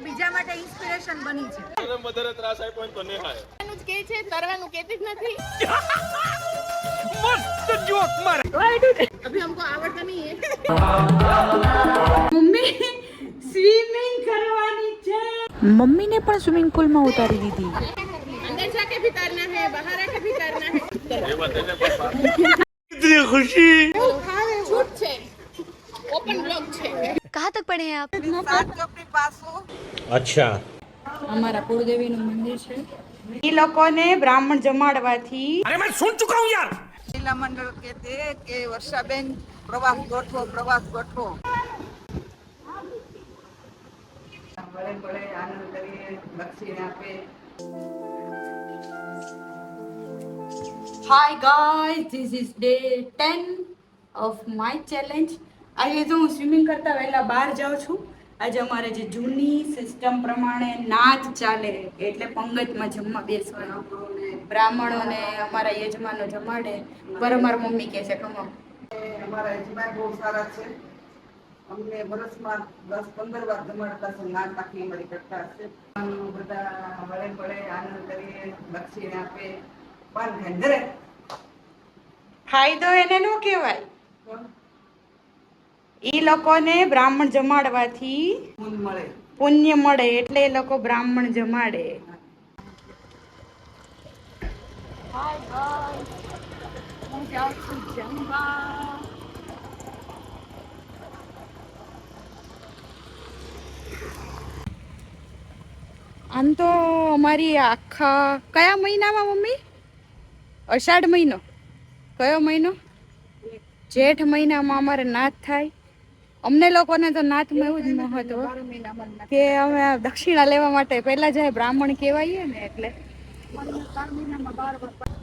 બીજા માટે ઇન્સ્પિરેશન બની છે વધારે ત્રાસ આપ્યો ને તો નેહાએ જ કે છે તરવાનું કેતી જ નથી अभी हमको आवड़ता नहीं है મમ્મી સ્વિમિંગ કરવાની છે મમ્મીને પણ સ્વિમિંગ પુલમાં ઉતારી દીધી अंदर जाके भी तैरना है बाहर आके भी तैरना है એવા તેને પપ્પા छूट છે ઓપન બ્લોગ છે. કહા તક પડે આપ ચોકડી પાસો અચ્છા. અમારા કુળદેવીનું મંદિર છે. એ લોકોને બ્રાહ્મણ જમાડવાથી અરે મેં સુન ચુકા હું યાર? જિલ્લા મંડળ કે તે કે વર્ષાબેન પ્રવાસ ગોઠવો પ્રવાસ ગોઠવો. બળે બળે આનંદ કરીએ દક્ષિણ આપે. Hi guys, this is day 10 of my challenge. આજે તો હું સ્વિમિંગ કરતા વહેલા બહાર જાઉં છું. આજે અમારે જે જૂની સિસ્ટમ પ્રમાણે નાચ ચાલે એટલે પંગતમાં જમવા બેસવાનું બ્રાહ્મણોને અમારા યજમાનો જમાડે. પર અમારા મમ્મી કહે છે કમો. અમારા યજમાન બહુ સારા છે. અમને વર્ષમાં દસ પંદર વાર જમાડતા છે નાચ આખી અમારી કરતા છે બધા વળે વળે આનંદ કરીએ દક્ષિણ આપે. પણ ઘંધરે ફાયદો એને ન કહેવાય. એ લોકોને બ્રાહ્મણ જમાડવાથી પુણ્ય મળે. એટલે એ લોકો બ્રાહ્મણ જમાડે. હું જાઉં છું જમવા. આમ તો અમારી આખા કયા મહિનામાં મમ્મી? અષાઢ મહિનો. કયો મહિનો? જેઠ મહિનામાં અમારે નાથ થાય. અમને લોકોને તો નાચમાં એવું જ નહોતું કે અમે દક્ષિણા લેવા માટે પહેલા જાય બ્રાહ્મણ કહેવાઈએ ને એટલે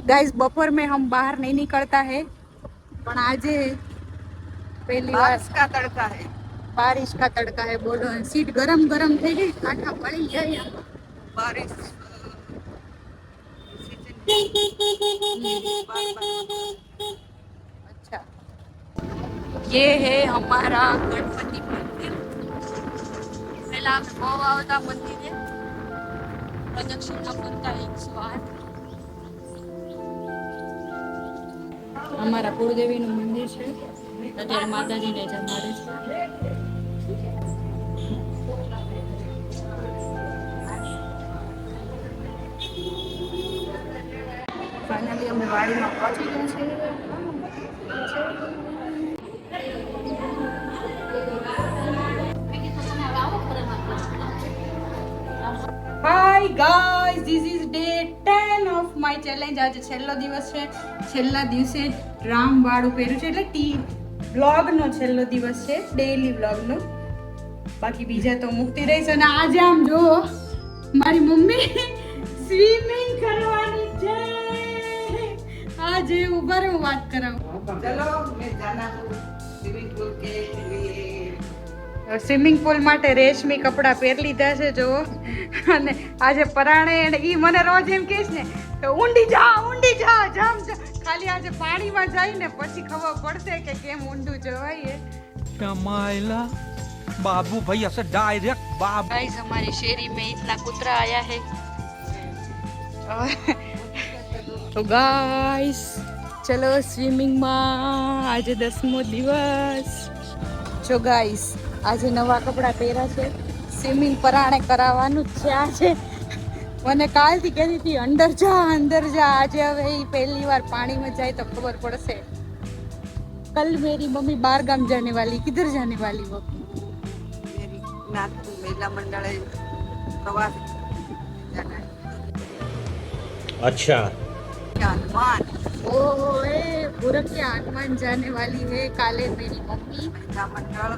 ગાઈઝ બપોર મેં હમ બહાર નહીં નીકળતા હે. પણ આજે પહેલી બારિશ કા તડકા હે? બારિશ કા તડકા હે બોલો. સીટ ગરમ ગરમ થઈ ગઈ કાંઠા પડી ગયા બારિશ ये है हमारा गणपति मंदिर પહેલા અમે બહુ આવતા મંદિરે પ્રદક્ષિણા કરતા એકસો આઠ અમારા કુળદેવીનું મંદિર છે અત્યારે માતાજીને જમાડે છે ફાઇનલી અમે વાડીમાં પહોંચી ગયા છીએ Hi guys this is day 10 of my challenge આજે છેલ્લો દિવસ છે. છેલ્લા દિવસે રામ વાળું પહેર્યું છે. એટલે ટી બ્લોગનો છેલ્લો દિવસ છે. ડેઈલી બ્લોગનો બાકી બીજા તો મુક્તિ રહીશ. અને આજે આમ જો મારી મમ્મી સ્વિમિંગ કરવાની છે. આજે ઊભા રહું વાત કરાવું. ચલો મેં જાના સ્વિમિંગ પૂલ કે સ્વિમિંગ પુલ માટે રેશમી કપડાં પહેરી લીધા છે જો અને આજે પરાણે એને ઈ મને રોજ એમ કહેશ ને તો ઊંડી જા ઊંડી જા જામ જા ખાલી આજે પાણીમાં જઈને પછી ખબર પડશે કે કેમ ઊંડું જવાય कमाइला बाबू भाई ऐसे डायरेक्ट बाबू गाइस हमारी शेरी में इतना कुतरा आया है તો ગાઈસ ચલો સ્વિમિંગમાં આજે દસમો દિવસ જો ગાઈસ આજે નવા કપડાં પહેર્યા છે સ્વિમિંગ પરાણે કરાવવાનું જ છે આજે મને કાલથી કહેતી હતી અંદર જા અંદર જા આજે હવે એ પહેલી વાર પાણીમાં જાય તો ખબર પડશે કલ મેરી મમ્મી બાર ગામ જાને વાલી કિધર જાને વાલી वो मेरी नाथ महिला मंडल है प्रवास जाना है अच्छा क्या हनुमान ओए पूरब के आसमान जाने वाली है काले मेरी मम्मी महिला मंडल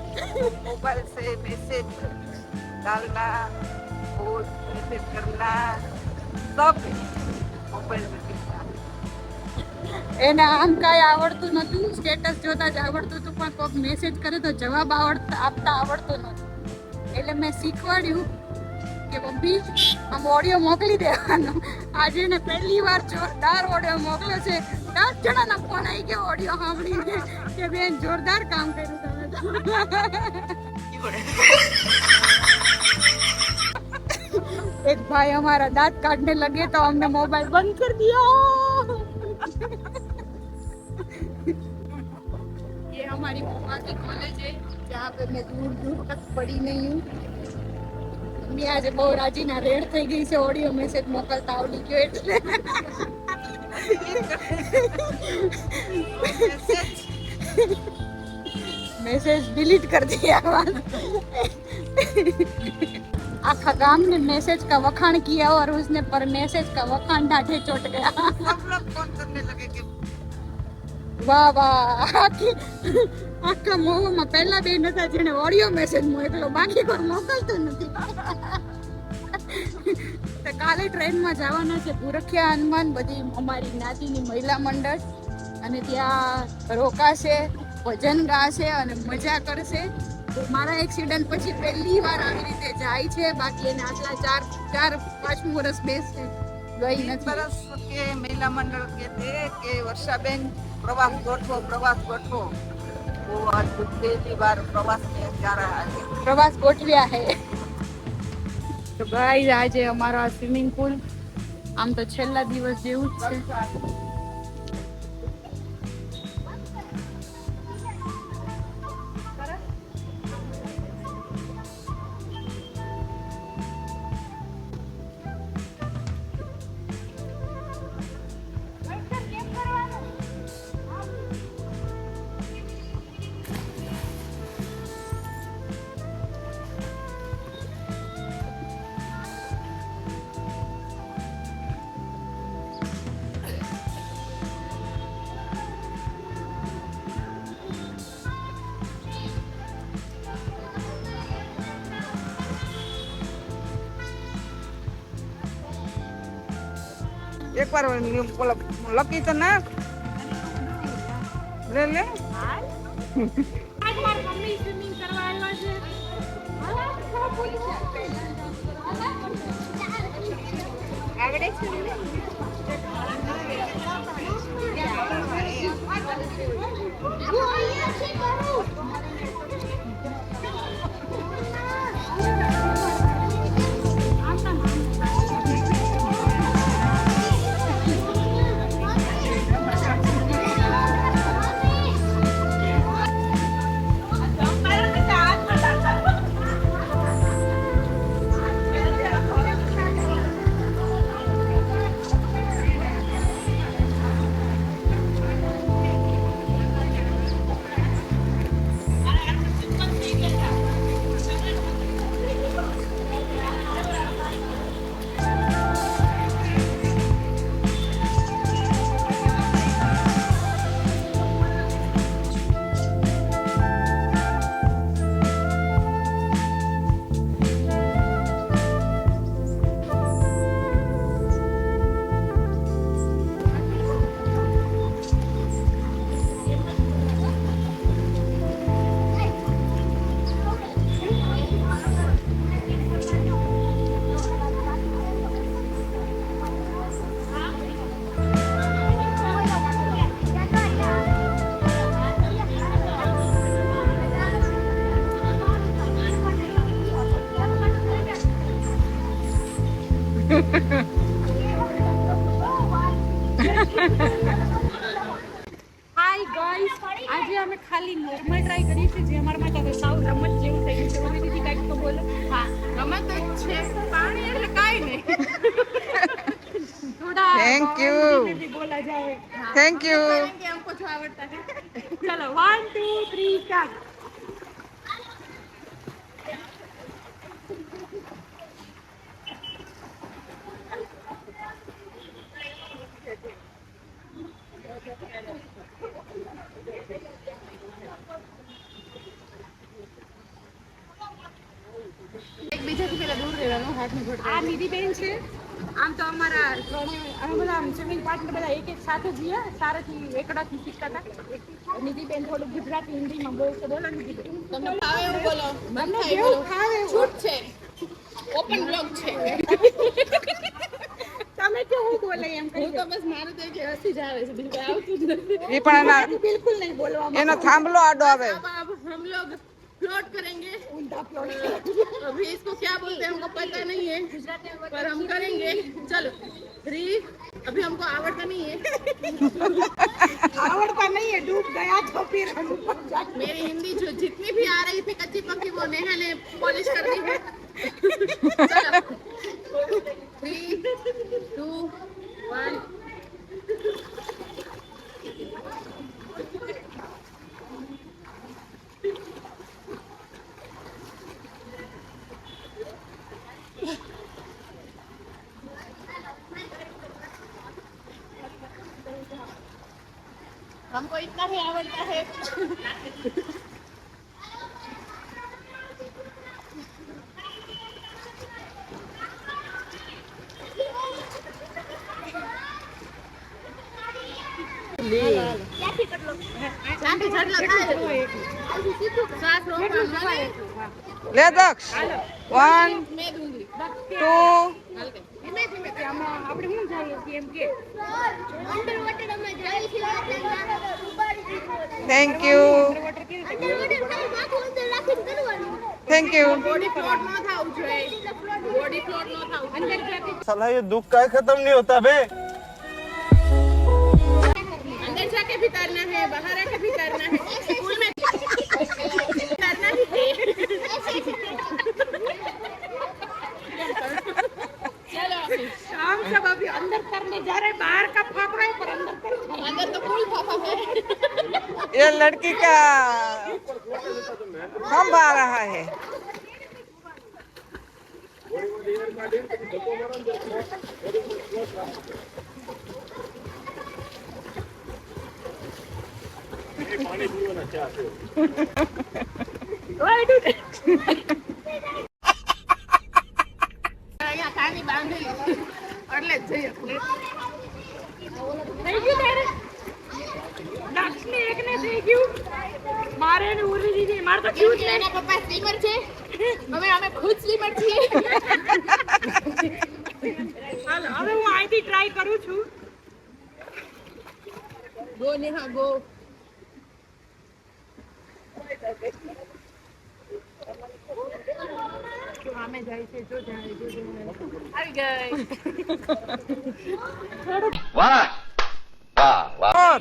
मोबाइल से मैसेज डालना वो मैसेज करना सब मोबाइल में दिखता એને આમ કાંઈ આવડતું નતું સ્ટેટસ જોતા જ આવડતું હતું પણ કોઈક મેસેજ કરે તો જવાબ આવડતા આપતા આવડતો નતું એટલે મેં શીખવાડ્યું કે મમ્મી આમ ઓડિયો મોકલી દેવાનો આજે ને પહેલી વાર જોરદાર ઓડિયો મોકલ્યો છે દસ જણાના ફોન આવી ગયો ઓડિયો સાંભળીને કે બેન જોરદાર કામ કર્યું તમે તો. એક ભાઈ हमारा दांत काटने लगे तो हमने मोबाइल बंद कर दिया ये हमारी मम्मा की कॉलेज है जहाँ पे मैं दूर दूर तक पढ़ी नहीं हूँ મમ્મી આજે બહુ રાજીના રેડ થઈ ગઈ છે ઓડિયો મેસેજ મોકલતા આવડી ગયો એટલે मैसेज डिलीट कर दिया आखा गांव ने मैसेज का वखाण किया और उसने पर मैसेज का वखाण ढाढे चोट गया सब लोग फोन करने लगे कि વાહ વાહ આખી આખા મોહમાં પહેલા બે નતા જેને ઓડિયો મેસેજ મોકલો બાકી કોઈ મોકલતું નથી તો કાલે ટ્રેનમાં જવાના છે પુરખિયા હનુમાન બધી અમારી જ્ઞાતિની મહિલા મંડળ અને ત્યાં રોકાશે ભજન ગાશે અને મજા કરશે. મારા એક્સિડન્ટ પછી પહેલી વાર આવી રીતે જાય છે. બાકી એને આટલા ચાર ચાર પાંચમું વર્ષ બેસશે ગઈ નથી. વર્ષ કે મહિલા મંડળ કે તે કે વર્ષાબેન પ્રવાસ ગોઠવો પ્રવાસ ગોઠવો. પહેલી વાર પ્રવાસ પ્રવાસ ગોઠવ્યા હે. તો ગાઈઝ આજે અમારો આ સ્વિમિંગ પુલ આમ તો છેલ્લા દિવસ જેવું જ છે. આવ્યા છે હાલા, ખરા બોલી છે. આવડે છે હાય ગાઈસ આજે અમે ખાલી નોર્મલ ટ્રાય કરી છે જે અમારા માટે હવે સાવ રમત જેવું થઈ ગયું છે. મમ્મી દીદી કાંઈક તો બોલો. હા રમત જ છે પાણી એટલે કાંઈ નહીં. થેન્ક યુ બોલા જાવે. થેન્ક યુ એમ પૂછવા આવડતા ચલો 1 2 3 4 એકબીજાથી પેલા દૂર રહેવાનું હાથ નહીં આ નિધિ બેન છે. આમ તો અમારા અમે બધા સ્વિમિંગ પાર્ટનર બધા એક એક સાથે જઈએ સારાથી એકડાથી શીખતા હતા. નિધિબેન થોડું ગુજરાતી હિન્દીમાં બહુ તો બોલો નિધિબેન તમને ફાવે એવું બોલો? તમને કેવું ફાવે છૂટ છે. ઓપન બ્લોક છે. તમે કે હું એમ તો બસ મારું તો કે જ આવે છે. બીજું એ પણ એના બિલકુલ નહીં બોલવા એનો થાંભલો આડો આવે. હમ फ्लोट करेंगे। अभी इसको क्या बोलते हैं हमको पता नहीं है पर हम करेंगे। चलो थ्री अभी हमको आवड़ता नहीं है। आवड़ता नहीं है डूब गया तो फिर हम मेरी हिंदी जो जितनी भी आ रही थी कच्ची पक्की वो नेहा ने पॉलिश कर दी है। थ्री टू वन हमको इतना ही आवड़ता है ले दक्ष वन टू રોકવા મળે લે દક્ષ વન મેં દૂંગી ટુ હલકે ધીમે ધીમે કે આમાં આપણે શું જઈએ છીએ એમ કે થેન્ક યુ વોટર કેવી રીતે થેન્ક યુ બોડી ફ્લોટ ન થવું જોઈએ બોડી ફ્લોટ ન થવું અંદર જાકે साला ये दुख का खत्म नहीं होता बे अंदर जाके भी तैरना है बाहर आके भी तैरना है स्कूल में तैरना ही है सब अभी अंदर करने जा रहे बाहर का फाप रहे पर अंदर कर अंदर तो फूल फाफा है। ये लड़की का हम आ रहा है। पानी पीना चाहते हो મારે ને ઉરી દીધી મારે તો કેવું છે એના પપ્પા સ્લીપર છે? હવે અમે ખુદ સ્લીપર છીએ. હાલ હવે હું અહીંથી ટ્રાય કરું છું. Go Neha go. આમે જાય છે જો જાય જો આવી ગઈ. વાહ વાહ વાહ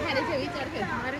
મારે છે વિચાર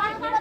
Bárbara.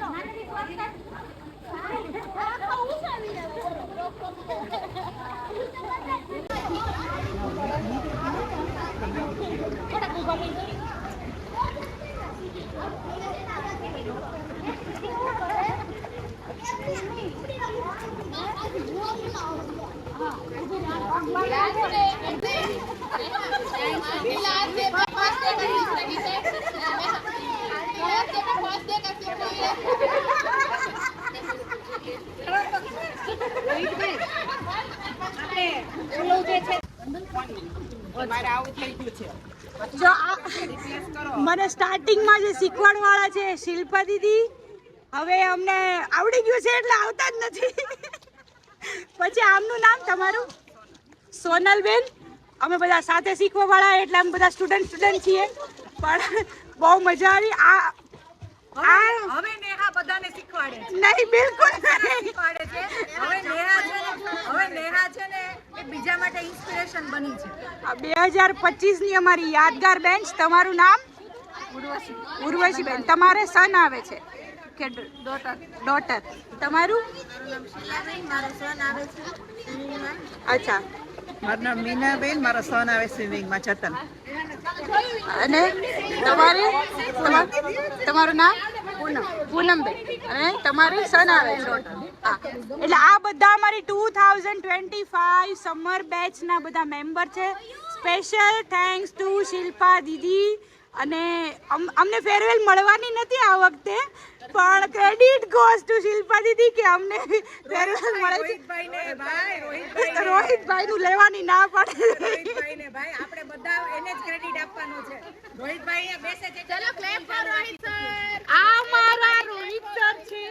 મને સ્ટાર્ટિંગમાં જે શીખવાડવાળા છે શિલ્પા દીદી હવે અમને આવડી ગયું છે એટલે આવતા જ નથી. પછી આમનું નામ તમારું? સોનલબેન. અમે બધા સાથે શીખવાવાળા એટલે અમે બધા સ્ટુડન્ટ સ્ટુડન્ટ છીએ. પણ બહુ મજા આવી. આ હવે નેહા બધાને શીખવાડે છે. નહીં બિલકુલ શીખવાડે છે. હવે નેહા છે ને હવે નેહા છે ને એ બીજા માટે ઇન્સ્પિરેશન બની છે. બે હજાર પચીસની અમારી યાદગાર બેન્ચ તમારું નામ? ઉર્વશી. બેન તમારે સન આવે છે. કે ડોટર ડોટર તમારું? અચ્છા. મારું નામ મીનાબેન મારો સન આવે સ્વિમિંગમાં ચતન અને તમારે? તમારું નામ? પૂનમ. પૂનમભાઈ અને તમારે સન આવે છે. હા. એટલે આ બધા અમારી two thousand twenty five summer બેચના બધા મેમ્બર છે. સ્પેશિયલ થેન્ક્સ ટુ શિલ્પા દીદી. અને અમને ફેરવેલ મળવાની નથી આ વખતે પણ ક્રેડિટ ગોઝ ટુ શિલ્પા દીદી કે અમને ફેરવેલ મળે છે. રોહિતભાઈ રોહિતભાઈ નું લેવાની ના પડે. રોહિતભાઈને ભાઈ આપણે બધા એને જ ક્રેડિટ આપવાનો છે. રોહિતભાઈ બેસે છે ચલો ક્લેપ ફોર રોહિત સર આ મારા રોહિત સર છે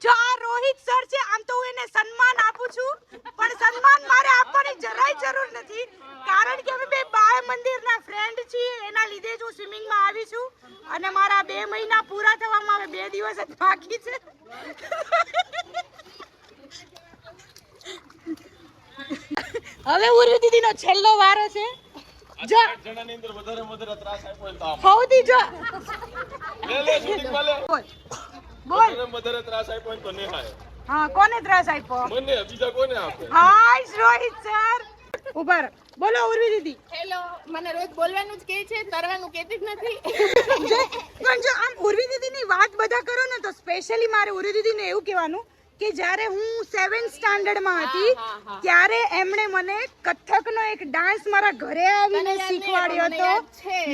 આ રોહિત સર છે આમ તો હું એને સન્માન આપું છું પણ સન્માન મારે આપવાની જરાય જરૂર નથી કારણ કે અમે બે બાળ મંદિરના ફ્રેન્ડ છીએ એના લીધે જ હું સ્વિમિંગમાં આવી છું અને મારા બે મહિના પૂરા થવામાં હવે બે દિવસ જ બાકી છે હવે ઉર્વી દીદીનો છેલ્લો વારો છે જો. સૌથી જો લે લે shooting માં લે. બોલ. બોલ. વધારે વધારે ત્રાસ આપ્યો તો નેહાએ. હા કોને ત્રાસ આપ્યો? મને બીજા કોને આપે? હાય રોહિત સર ઊભા રહો. બોલો ઉર્વી દીદી. હેલો મને રોજ બોલવાનું જ કે છે તરવાનું કહેતી જ નથી. પણ જો આમ ઉર્વી દીદીની વાત બધા કરો ને તો સ્પેશિયલી મારે ઉર્વી દીદીને એવું કહેવાનું કે જ્યારે હું સેવન સ્ટાન્ડર્ડમાં હતી ત્યારે એમણે મને કથકનો એક ડાન્સ મારા ઘરે આવીને શીખવાડ્યો હતો.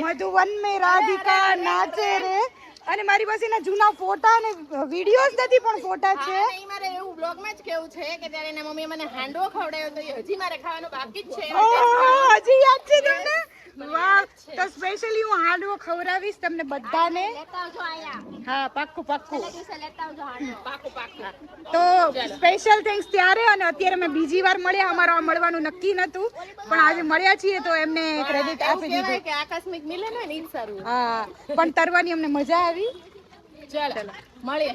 મધુવન મે રાધિકા નાચે રે. અને મારી પાસે એના જૂના ફોટા અને વિડીયોઝ નથી પણ ફોટા છે. મારે એવું બ્લોગમાં જ કેવું છે કે ત્યારે એના મમ્મીએ મને હાંડવો ખવડાવ્યો તો એ હજી મારે ખાવાનો બાકી જ છે. હજી યાદ છે તમને? વાહ તો સ્પેશિયલી હું હાંડવો ખવડાવીશ તમને બધાને. હા પાક્કું પાક્કું. તો સ્પેશિયલ થેન્ક્સ ત્યારે અને અત્યારે અમે બીજી વાર મળ્યા. અમારું આ મળવાનું નક્કી નતું પણ આજે મળ્યા છીએ તો એમને ક્રેડિટ આપી દીધું. કે આકસ્મિક મિલન હોય ને ઈ સારું. હા પણ તરવાની અમને મજા આવી. ચાલો મળીએ.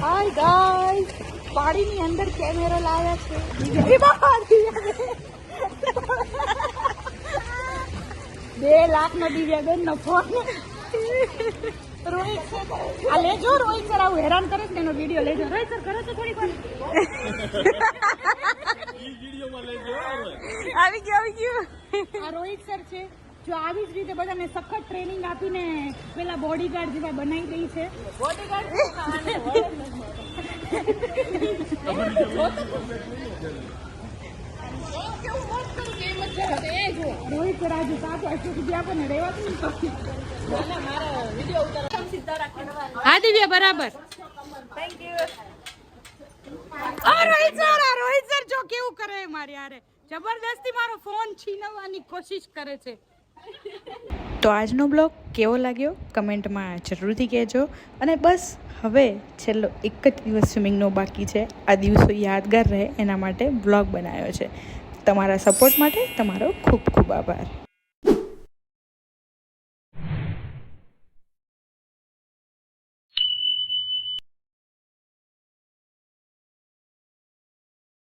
Hi ગાઈસ પાણીની અંદર કેમેરો લાવ્યા છે. બે લાખ નો દિવ્યાબેન નો ફોન રોહિત સર આ લેજો રોહિત સર આવું હેરાન કરે છે એનો વીડિયો લેજો. રોહિત સર કરો છો થોડીક વાર? આવી. ગયો આવી ગયો. આ રોહિત સર છે. જો આવી જ રીતે બધાને સખત ટ્રેનિંગ આપીને પેલા બોડીગાર્ડ જેવા બનાવી દઈ છે. રોહિત આપણને રહેવાતું હા રોહિત સર રોહિત સર જો કેવું કરે મારી હારે. જબરદસ્તી મારો ફોન છીનવવાની કોશિશ કરે છે. તો આજનો બ્લોગ કેવો લાગ્યો? કમેન્ટમાં જરૂરથી કહેજો. અને બસ, હવે છેલ્લો એક જ દિવસ સ્વિમિંગનો બાકી છે. આ દિવસો યાદગાર રહે એના માટે બ્લોગ બનાવ્યો છે. તમારા સપોર્ટ માટે તમારો ખૂબ ખૂબ આભાર.